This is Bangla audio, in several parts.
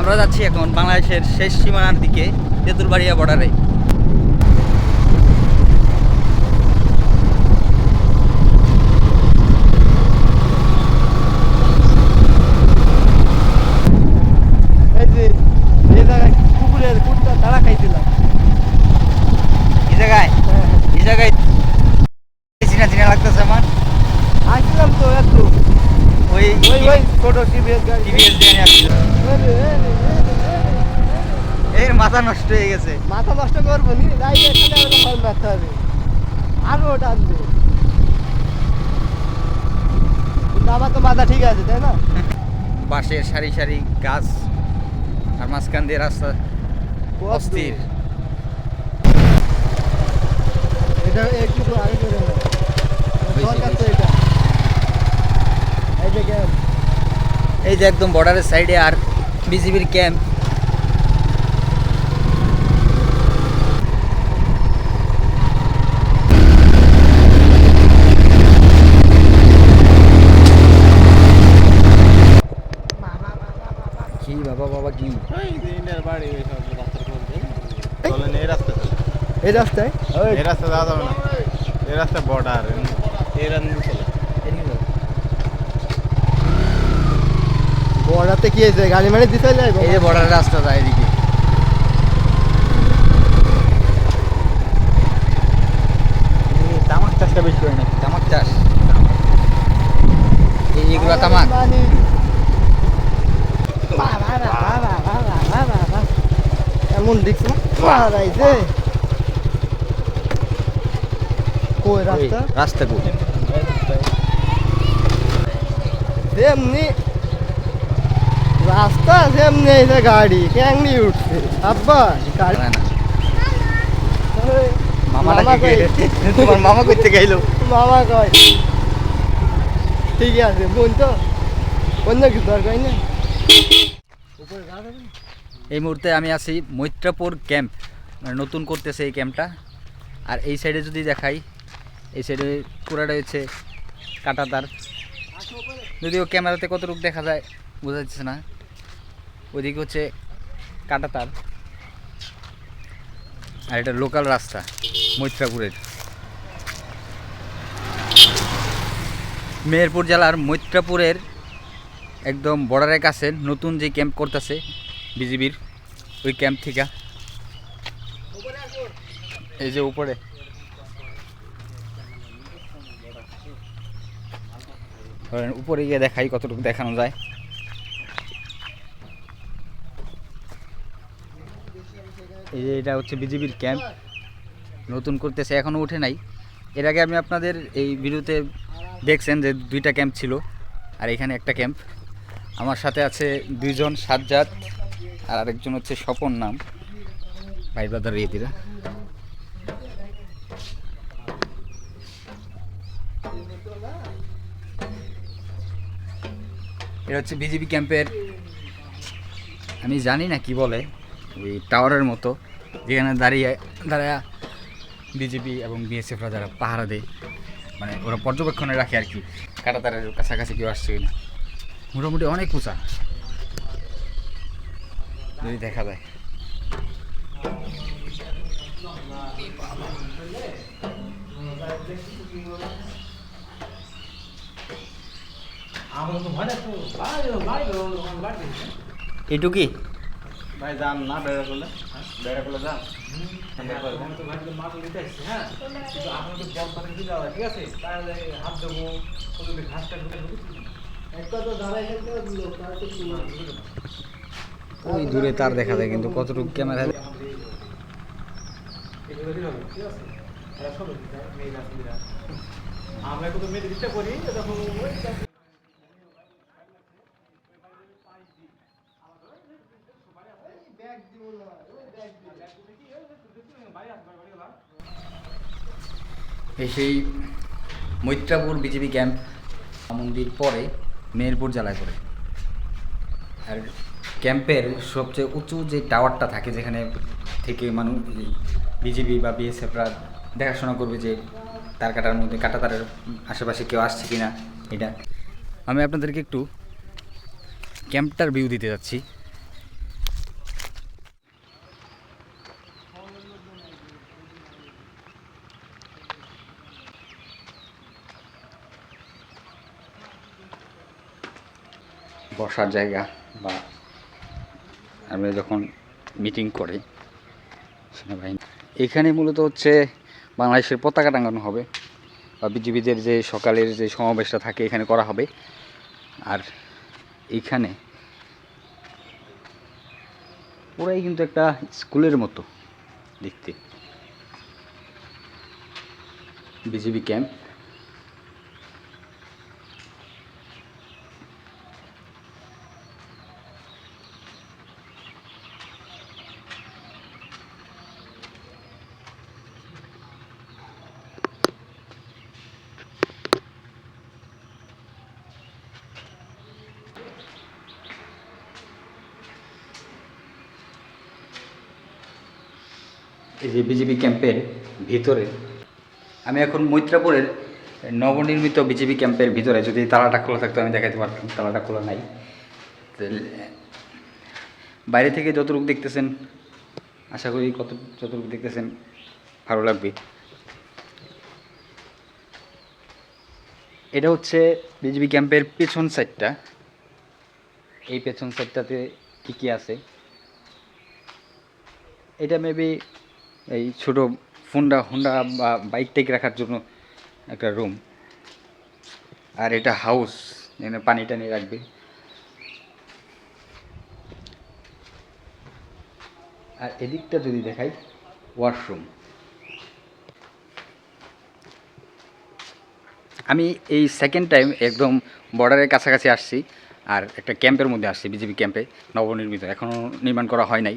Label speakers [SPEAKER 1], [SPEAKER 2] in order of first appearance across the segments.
[SPEAKER 1] আমরা যাচ্ছি এখন বাংলাদেশের শেষ সীমানার দিকে তেঁতুলবাড়িয়া বর্ডারে
[SPEAKER 2] এই যে এই জায়গায় কুকুরের
[SPEAKER 1] এর মাথা নষ্ট হয়ে গেছে।
[SPEAKER 2] মাথা নষ্ট করব নি রাই এখানে আবার ফল মারতে হবে। আরও ওটা আনবে কিন্তু আমার তো মাথা ঠিক আছে তাই না?
[SPEAKER 1] বাঁশের সারি সারি গাছ আর মাঝখান দিয়ে রাস্তা অস্থির।
[SPEAKER 2] এটা একটু আগে করে দরকার তো এটা। এই যে
[SPEAKER 1] এই যে একদম বর্ডারের সাইডে আর বিজিবির ক্যাম্প বাবা কি?
[SPEAKER 3] এই
[SPEAKER 2] রাস্তায় ওই
[SPEAKER 3] এই রাস্তা যাওয়া যাবে না। এই রাস্তা বর্ডার এই রাস্তা
[SPEAKER 2] বর্ডারতে কি হয়েছে? গাড়ি মানে দিতে যায়
[SPEAKER 1] এই যে বর্ডার রাস্তা যায় এদিকে।
[SPEAKER 2] দেখছি মারাইছে কই রাস্তা
[SPEAKER 1] এই, রাস্তা কই
[SPEAKER 2] যেমনি রাস্তা যেমনি এই যে গাড়ি ক্যাংনি উঠছে আব্বা গাড়ি
[SPEAKER 1] না, না।
[SPEAKER 2] ওই,
[SPEAKER 1] মামাটা
[SPEAKER 2] মামা
[SPEAKER 1] কি
[SPEAKER 2] কই?
[SPEAKER 1] তোমার মামা করতে গেলো
[SPEAKER 2] মামা কয় ঠিক আছে বোন তো অন্য কিছু দরকার নেই উপরে গাছ আছে না?
[SPEAKER 1] এই মুহূর্তে আমি আছি মৈত্রাপুর ক্যাম্প মানে নতুন করতেছে এই ক্যাম্পটা। আর এই সাইডে যদি দেখাই, এই সাইডে পুরাটা হচ্ছে কাটাতার। যদিও ক্যামেরাতে কতটুকু দেখা যায় বোঝা যাচ্ছে না। ওইদিকে হচ্ছে কাটাতার। আর এটা লোকাল রাস্তা, মৈত্রাপুরের। মেহেরপুর জেলার মৈত্রাপুরের একদম বর্ডারের কাছে নতুন যে ক্যাম্প করতেছে বিজিবির ওই ক্যাম্প থেকে। এই যে উপরে। উপরে গিয়ে দেখাই কতটুকু দেখানো যায়। এই যে এটা হচ্ছে বিজিবির ক্যাম্প। নতুন করতেছে এখনও উঠে নাই। এর আগে আমি আপনাদের এই ভিডিওতে দেখছেন যে দুইটা ক্যাম্প ছিল, আর এখানে একটা ক্যাম্প। আমার সাথে আছে দুইজন সাজ্জাদ আর আরেকজন হচ্ছে স্বপন নাম। ভাই ব্রাদার রিয়েতিরা এটা হচ্ছে বিজেপি ক্যাম্পের আমি জানি না কি বলে ওই টাওয়ারের মতো যেখানে দাঁড়িয়ে দাঁড়ায় বিজেপি এবং বিএসএফরা যারা পাহারা দেয় মানে ওরা পর্যবেক্ষণে রাখে আর কি কাটাতারের কাছাকাছি কেউ আসছে কিনা। মোটামুটি অনেক উঁচা। যদি দেখা যায়। এটুকি
[SPEAKER 3] ভাই যান না বেড়া করলে। বেড়া করলে যান।
[SPEAKER 2] একটা তো দাঁড়াই গেছে লোক তার তো কি।
[SPEAKER 1] ওই দূরে তার দেখা যায়, কিন্তু কতটুকু ক্যামেরা
[SPEAKER 3] করি
[SPEAKER 1] সেই মৈত্রাপুর বিজেপি ক্যাম্প, মন্দির পরে মেহেরপুর জেলায় পড়ে। আর ক্যাম্পের সবচেয়ে উঁচু যে টাওয়ারটা থাকে, যেখানে থেকে মানুষ বিজেপি বা বিএসএফরা দেখাশোনা করবে যে তার কাটার মধ্যে কাটা তারের আশেপাশে কেউ আসছে কি না এটা। আমি আপনাদেরকে একটু ক্যাম্পটার ভিউ দিতে যাচ্ছি। বসার জায়গা। আমরা যখন মিটিং করে, সেনাবাহিনী, এখানে মূলত হচ্ছে বাংলাদেশের পতাকা টাঙানো হবে বা বিজিবিদের যে সকালের যে সমাবেশটা থাকে এখানে করা হবে। আর এখানে ওরাই কিন্তু একটা স্কুলের মতো দেখতে। BGB camp. এই যে বিজেপি ক্যাম্পের ভিতরে, আমি এখন মৈত্রাপুরের নবনির্মিত বিজেপি ক্যাম্পের ভিতরে, যদি তালাটা খোলা থাকতো আমি দেখাতে পারতাম, তালাটা খোলা নাই। বাইরে থেকে যতটুকু দেখতেছেন, আশা করি কত, যতটুকু দেখতেছেন, ভালো লাগবে। এটা হচ্ছে বিজেপি ক্যাম্পের পেছন সাইডটা। এই পেছন সাইডটাতে কী কী আছে? এটা মেবি এই ছোট হুন্ডা হুন্ডা বা বাইক টাইক রাখার জন্য একটা রুম আর এটা হাউস এখানে পানি টানি রাখবে। আর এদিকটা যদি দেখাই ওয়াশরুম আমি এই সেকেন্ড টাইম একদম বর্ডারের কাছাকাছি আসছি, আর একটা ক্যাম্পের মধ্যে আসছি বিজেপি ক্যাম্পে নবনির্মিত। এখনও নির্মাণ করা হয় নাই।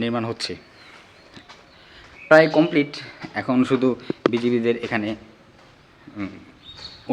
[SPEAKER 1] নির্মাণ হচ্ছে। প্রায় কমপ্লিট এখন শুধু বিজিবিদের এখানে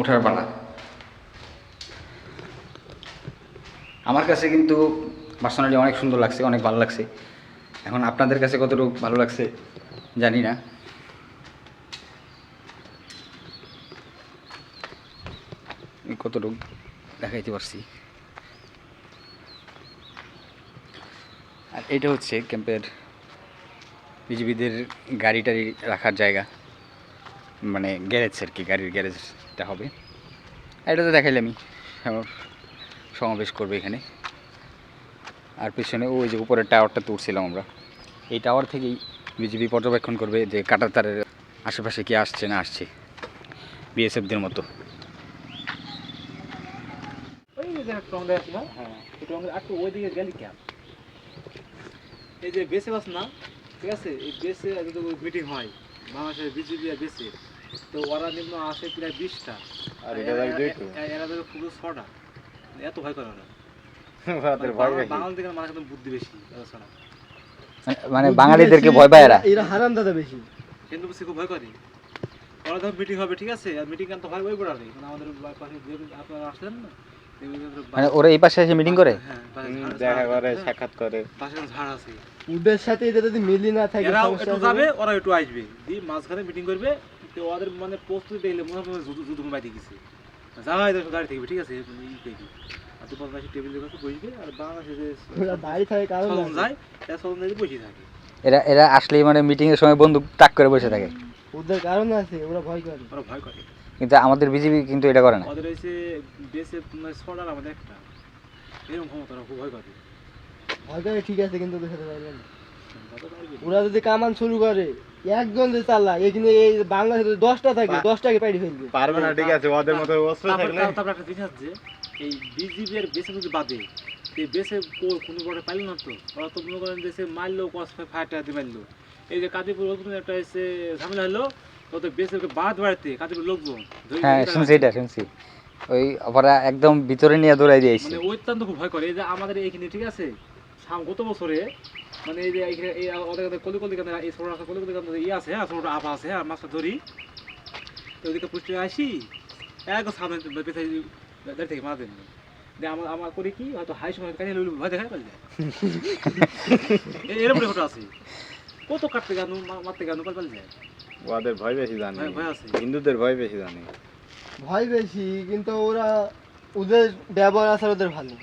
[SPEAKER 1] ওঠার পালা। আমার কাছে কিন্তু পার্সোনালি অনেক সুন্দর লাগছে, অনেক ভালো লাগছে। এখন আপনাদের কাছে কতটুকু ভালো লাগছে, জানি না। কতটুকু দেখাইতে পারছি। আর এটা হচ্ছে ক্যাম্পের বিজিবিদের গাড়ি টাড়ি রাখার জায়গা। মানে গ্যারেজ আর কি, গাড়ির গ্যারেজটা হবে। এটা তো দেখাইলে আমি আমার সমাবেশ করবে এখানে। আর পিছনে ওই যে উপরের টাওয়ারটা তুলছিলাম আমরা। এই টাওয়ার থেকেই বিজিবি পর্যবেক্ষণ করবে যে কাটার তারের আশেপাশে কি আসছে না আসছে বিএসএফদের মতো।
[SPEAKER 4] হ্যাঁ এই যে বেসে বাস না? ঠিক আছে? এই বেসে যদি মিটিং হয়। বাংলাদেশের বিজেপি আর বেসে। তো ওরা নিম্ন আসে প্রায় বিশটা।
[SPEAKER 3] আর
[SPEAKER 4] এরা দেবে পুরো ছটা। এত ভয় করে ওরা।
[SPEAKER 3] ওদের
[SPEAKER 4] বাঙালি থেকে মানুষ বুদ্ধি বেশি এত
[SPEAKER 1] মানে- মানে বাঙালিদেরকে ভয় পায় এরা।
[SPEAKER 2] এরা হারাম দাদা বেশি।
[SPEAKER 4] কিন্তু বেশি খুব ভয় করে। ওরা যখন মিটিং হবে ঠিক আছে? আর মিটিং তো হয় ওই গোড়া নেই মানে আমাদের পাশে আপনারা আসলেন না
[SPEAKER 1] মানে ওরা এই পাশে এসে মিটিং করে?
[SPEAKER 4] হ্যাঁ।
[SPEAKER 3] দেখা করে সাক্ষাৎ করে।
[SPEAKER 4] ঝাড় আছে।
[SPEAKER 2] ওদের সাথে এটা যদি মিলি না থাকে
[SPEAKER 4] এরাও একটু যাবে ওরা একটু আসবে। দিয়ে মাঝখানে মিটিং করবে তো ওদের মানে প্রস্তুতি দেখলে মনে হয় যুদ্ধ যুদ্ধ বাইতে গেছে। যাওয়া হয় গাড়ি থেকে ঠিক আছে ই দেখি আর দুপুর পাশে টেবিলের কাছে বসবে আর বাংলাদেশে
[SPEAKER 2] দাঁড়িয়ে থাকে কারণ
[SPEAKER 4] যায় এরা বসে থাকে।
[SPEAKER 1] এরা এরা আসলেই মানে মিটিংয়ের সময় বন্দুক তাক করে বসে থাকে।
[SPEAKER 2] ওদের কারণ আছে ওরা ভয় করে।
[SPEAKER 4] ওরা ভয় করে।
[SPEAKER 1] কিন্তু আমাদের বিজেপি কিন্তু এটা করে না।
[SPEAKER 4] ওদের হয়েছে দেশে মানে ছড়ার আমাদের একটা। এরকম ক্ষমতা ওরা খুব ভয় করে
[SPEAKER 2] ভয় করে ঠিক আছে কিন্তু ওদের সাথে পারবে না। ওরা যদি কামান শুরু করে একজন যে চালা এখানে এই বাংলাদেশে দশটা থাকে দশটাকে পাইরে ফেলবে।
[SPEAKER 3] পারবে না ঠিক আছে ওদের মতো অস্ত্র থাকলে।
[SPEAKER 4] তারপর একটা জিনিস আছে এই বিজিবি এর বেসে যদি বাদে এই বেসে কোনো বড় পাইল না তো? ওরা তো মনে করেন দেশে মারলো কস ফায়ারটা দিয়ে মারলো। এই যে কাদিপুর ওখানে একটা এসে ঝামেলা হলো তো বেসে বাদ বাড়াতে কাদিপুর লোকজন
[SPEAKER 1] হ্যাঁ শুনছি এটা শুনছি। ওই ওরা একদম ভিতরে নিয়ে দৌড়াই দিয়েছে
[SPEAKER 4] মানে অত্যন্ত খুব ভয় করে। এই যে আমাদের এইখানে ঠিক আছে? সাম- গত বছরে মানে এই যে এইখানে এই কলি কলি কান্দে এই ছোট রাস্তা কলি কলি কান্দে ইয়ে আছে হ্যাঁ ছোট আপা আছে হ্যাঁ মাছটা ধরি। তো ওদিকে পুষ্টি আসি এক সামনে পেছাই দাঁড়িয়ে থেকে মারা দেন দিয়ে আমার আমার করি কি হয়তো হাই সময় কাছে ভয় দেখায় পারলে এরকম ফটো আছে। কত কাটতে গানু মারতে গানু যায়।
[SPEAKER 3] ওদের ভয় বেশি জানে।
[SPEAKER 4] ভয়- ভয় আছে।
[SPEAKER 3] হিন্দুদের ভয় বেশি জানে।
[SPEAKER 2] ভয় বেশি কিন্তু ওরা ওদের ব্যবহার আছে ওদের ভালো।